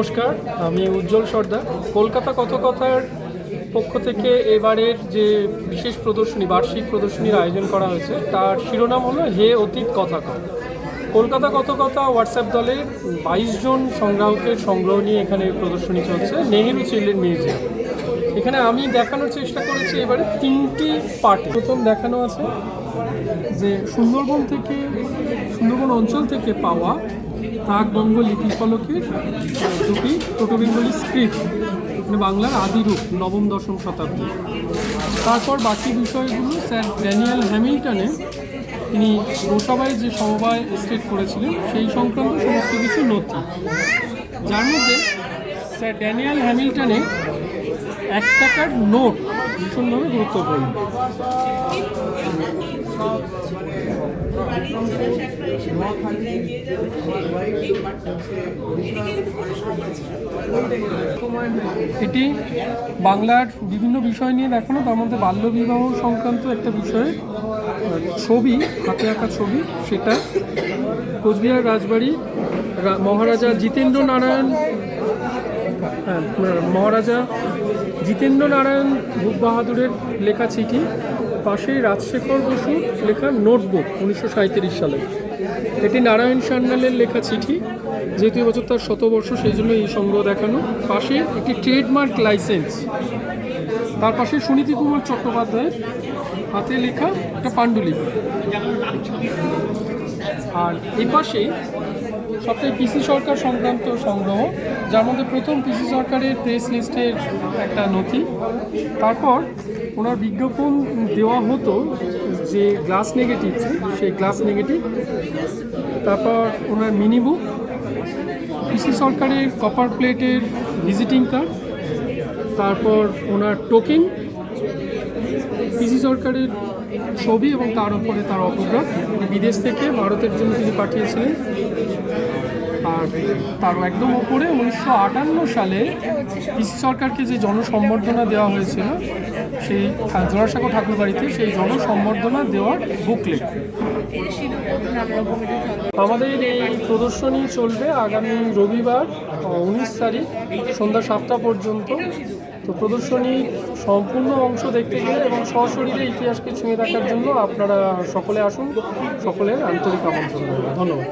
নমস্কার, আমি উজ্জ্বল সর্দার। কলকাতা কথকথার পক্ষ থেকে এবারের যে বিশেষ প্রদর্শনী, বার্ষিক প্রদর্শনীর আয়োজন করা হয়েছে, তার শিরোনাম হলো হে অতীত কথা কর কলকাতা কথকথা হোয়াটসঅ্যাপ দলের বাইশ জন সংগ্রাহকের সংগ্রহ নিয়ে এখানে প্রদর্শনী চলছে, নেহেরু চিলড্রেন মিউজিয়াম। এখানে আমি দেখানোর চেষ্টা করেছি এবারে তিনটি পার্টে। প্রথম দেখানো আছে যে সুন্দরবন থেকে, সুন্দরবন অঞ্চল থেকে পাওয়া প্রাকবঙ্গ লিপি ফলকের দুটি টোটো বেঙ্গলি স্ক্রিপ্ট মানে বাংলার আদি রূপ, নবম, দশম শতাব্দী। তারপর বাকি বিষয়গুলো স্যার ড্যানিয়েল হ্যামিল্টনে তিনি গোসাবাই যে সমবায় স্টেট করেছিলেন, সেই সংক্রান্ত সমস্ত কিছু নথি। যার মধ্যে স্যার ড্যানিয়েল হ্যামিল্টনে এক টাকার নোট ভীষণভাবে গুরুত্বপূর্ণ। এটি বাংলার বিভিন্ন বিষয় নিয়ে দেখানো তার মধ্যে বাল্যবিবাহ সংক্রান্ত একটা বিষয়ে ছবি, হাতে আঁকা ছবি, সেটা কোচবিহার রাজবাড়ি মহারাজা জিতেন্দ্র নারায়ণ হ্যাঁ মহারাজা জিতেন্দ্র নারায়ণ ভূপ বাহাদুরের লেখা চিঠি পাশে রাজশেখর বসু লেখা নোটবুক, উনিশশো সালে। এটি নারায়ণ সান্যালের লেখা চিঠি, যেহেতু এবছর তার শতবর্ষ, সেই জন্য এই সংগ্রহ দেখানো। পাশে একটি ট্রেডমার্ক লাইসেন্স। তার পাশে সুনীতি কুমার চট্টোপাধ্যায়ের হাতে লেখা একটা পাণ্ডুলিপি। আর এই পাশে সবথেকে পিসি সরকার সংক্রান্ত সংগ্রহ, যার মধ্যে প্রথম পিসি সরকারের প্রেস লিস্টের একটা নথি। তারপর ওনার বিজ্ঞাপন দেওয়া হতো যে গ্লাস নেগেটিভ, সেই গ্লাস নেগেটিভ, তারপর ওনার মিনি বুক, পিসি সরকারের কপার প্লেটের ভিজিটিং কার্ড তারপর ওনার টোকেন পিসি সরকারের ছবি এবং তার উপরে তার অটোগ্রাফ বিদেশ থেকে ভারতের জন্য তিনি পাঠিয়েছিলেন। আর তার একদম উপরে উনিশশো আটান্ন সালে পিসি সরকারকে যে জনসম্বর্ধনা দেওয়া হয়েছিল সেই জোড়াসাঁকো ঠাকুর বাড়িতে সেই জনসম্বর্ধনা দেওয়ার বুকলেট আমাদের এই প্রদর্শনী চলবে আগামী রবিবার উনিশ তারিখ, সন্ধ্যা সাতটা পর্যন্ত। তো প্রদর্শনীর সম্পূর্ণ অংশ দেখতে গেলে এবং সশরীরে ইতিহাসকে ছুঁয়ে দেখার জন্য আপনারা সকলে আসুন, সকলের আন্তরিক আমন্ত্রণ ধন্যবাদ।